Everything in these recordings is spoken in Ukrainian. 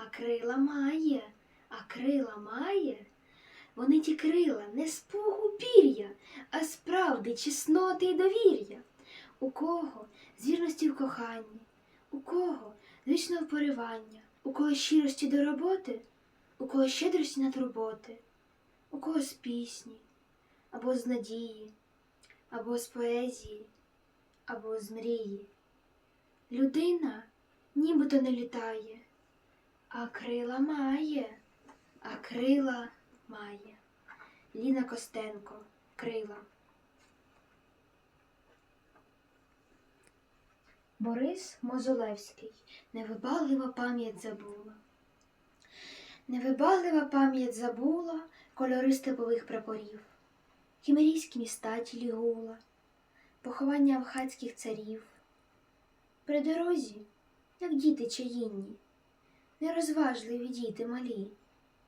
а крила має, а крила має. Вони ті крила не з пугу пір'я, а з правди, чесноти й довір'я. У кого з вірності в коханні, у кого вічного поривання, у кого щирості до роботи, у кого щедрості на турботи, у кого з пісні, або з надії, або з поезії, або з мрії. Людина нібито не літає, а крила має, а крила має. Ліна Костенко, крила. Борис Мозолевський. Невибаглива пам'ять забула. Невибаглива пам'ять забула кольори степових прапорів, хімерійські міста тілі гула, поховання авхатських царів. При дорозі, як діти чаїнні, нерозважливі діти малі,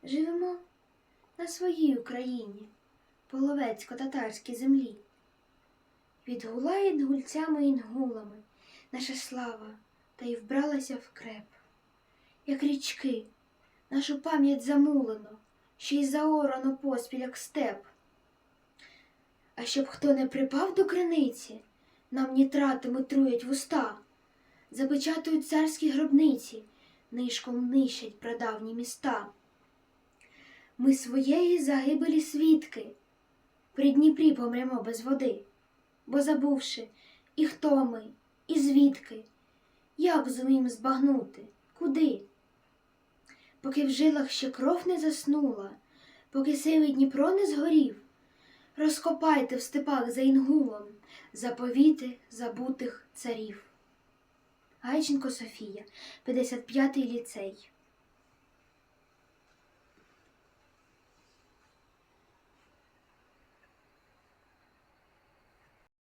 живемо на своїй Україні, половецько-татарській землі. Відгулає інгульцями і інгулами наша слава та й вбралася в креп. Як річки, нашу пам'ять замулено, ще й заорано поспіль, як степ. А щоб хто не припав до криниці, нам нітратами труять вуста, запечатують царські гробниці, нишком нищать прадавні міста. Ми своєї загибелі свідки, при Дніпрі помремо без води, бо забувши, і хто ми, і звідки, як зумім збагнути, куди? Поки в жилах ще кров не заснула, поки сивий Дніпро не згорів, розкопайте в степах за інгулом заповіти забутих царів. Гайченко Софія, 55-й ліцей.